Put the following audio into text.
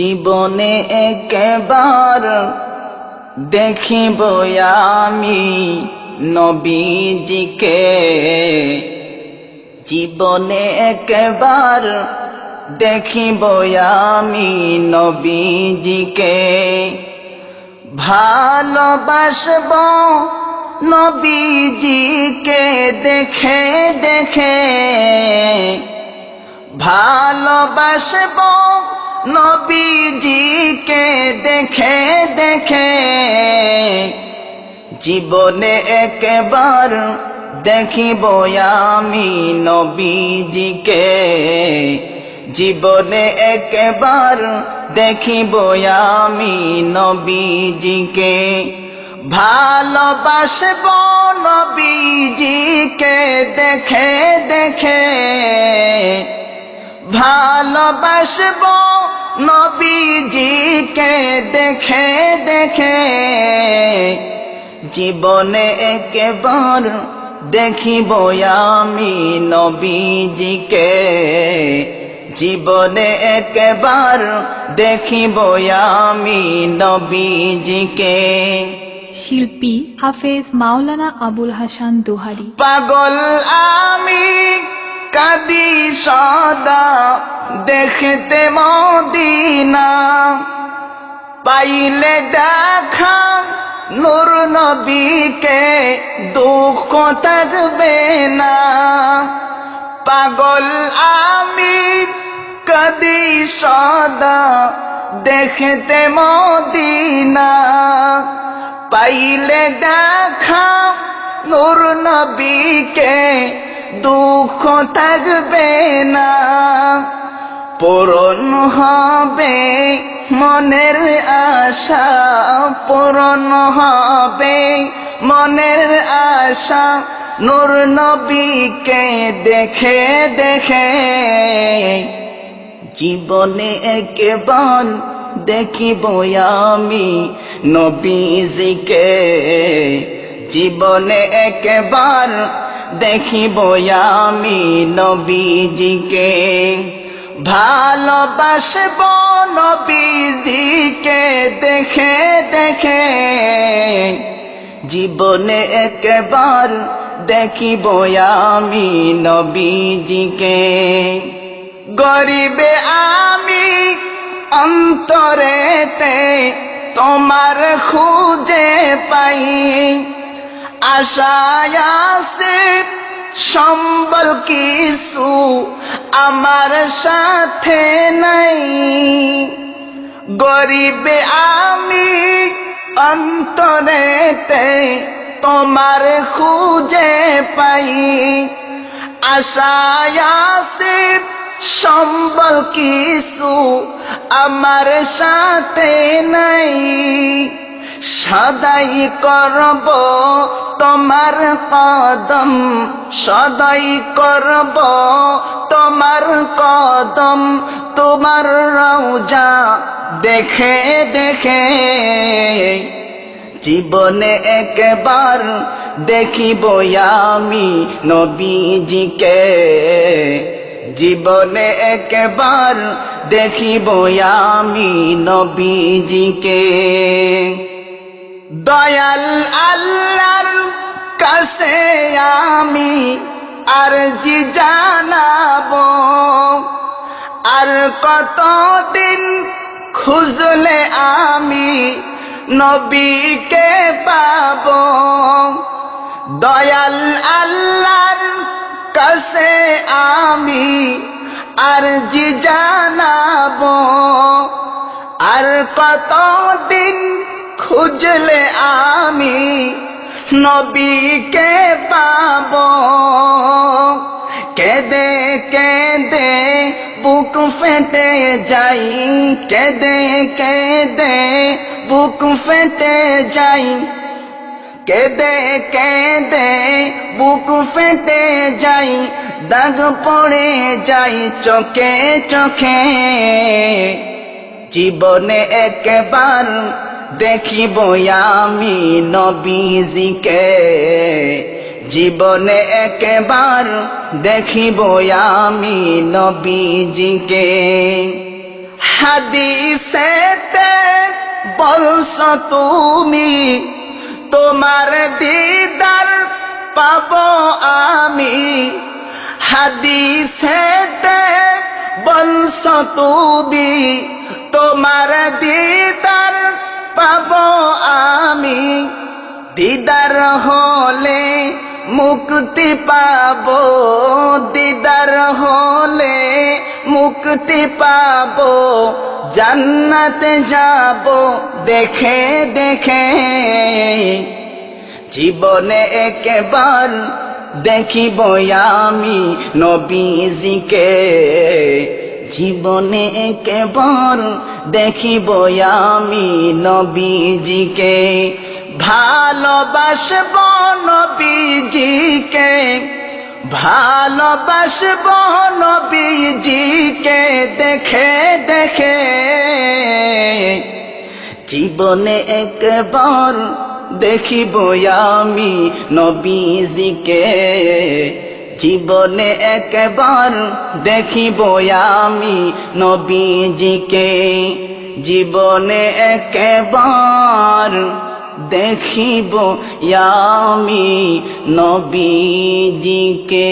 জীবনে একবার দেখিব আমি নবীজিকে। জীবনে একবার দেখিব আমি নবীজিকে। ভালোবাসব নবীজিকে দেখে দেখে। ভালোবাসব নবীজিকে দেখে দেখে জীবনে একবার দেখিব আমি নবীজিকে। জীবনে একবার দেখিব আমি নবীজিকে। ভালোবাসব নবীজিকে দেখে দেখে ভালোবাসব নবীজিকে দেখে দেখে। জীবনে একবার দেখিব আমি নবীজিকে। জীবনে একবার দেখিব আমি নবীজিকে। শিল্পী হাফেজ মাওলানা আবুল হাসান দোহারি। পাগল আমি কাদি সদা দেখতে মদিনা, পাইলে দেখা নূর নবীকে দুঃখ থাকবে না। পাগল আমি কাদি সদা দেখতে মদিনা, পাইলে দেখা নূর নবীকে দুঃখ থাকবে না। পূরণ হবে, মনের আশা পূরণ হবে। মনের আশা নূর নবীকে দেখে দেখে। জীবনে একবার দেখিব আমি নবীজিকে। জীবনে একবার দেখিব আমি নবীজিকে। ভালোবাসব নবীজিকে দেখে দেখে। জীবনে একবার দেখিব আমি নবীজিকে। গরিবে আমি অন্তরেতে তোমার খুঁজে পাই। আশায় সম্বল কিছু আমার সাথে নাই। গরিবে আমি অন্তরেতে তোমার খুঁজে পাই। আশায় সম্বল কিছু আমার সাথে নাই। সদাই করব তোমার কদম সদাই করব। তোমার কদম তোমার রওজা দেখে দেখে। জীবনে একবার দেখিব আমি নবীজিকে। জীবনে একবার দেখিব আমি নবীজিকে। দয়াল আল্লাহর কাছে আমি, আর জি জানাব? আর কতদিন খুঁজলে আমি নবীকে পাব? দয়াল আল্লাহর কাছে আমি আর জি জানাব? আর কতদিন খুঁজলে আমি নবীকে পাব। কেদে কেদে বুক ফেটে যাই। কেদে কেদে বুক ফেটে যাই। কেদে কেদে বুক ফেটে যাই। দাগ পড়ে যাই চোখে চোখে। জীবনে একবার দেখিব আমি নবীজিকে। জীবনে একবার দেখিব আমি নবীজিকে। হাদিসেতে বলছ তুমি, তোমার দিদার পাব আমি। হাদিসেতে বলছ তুমি, তোমার দিদার পাব আমি। দিদার হলে মুক্তি পাব। দিদার হলে মুক্তি পাব। জান্নাতে যাব। দেখে দেখে। জীবনে একবার দেখিব আমি নবীজিকে। জীবনে একবার দেখিব আমি নবীজিকে। ভালোবাসব নবীজিকে ভালোবাসব নবীজিকে দেখে দেখে। জীবনে একবার দেখিব আমি নবীজিকে। জীবনে একবার দেখিব আমি নবীজিকে। জীবনে একবার দেখিব আমি নবীজিকে।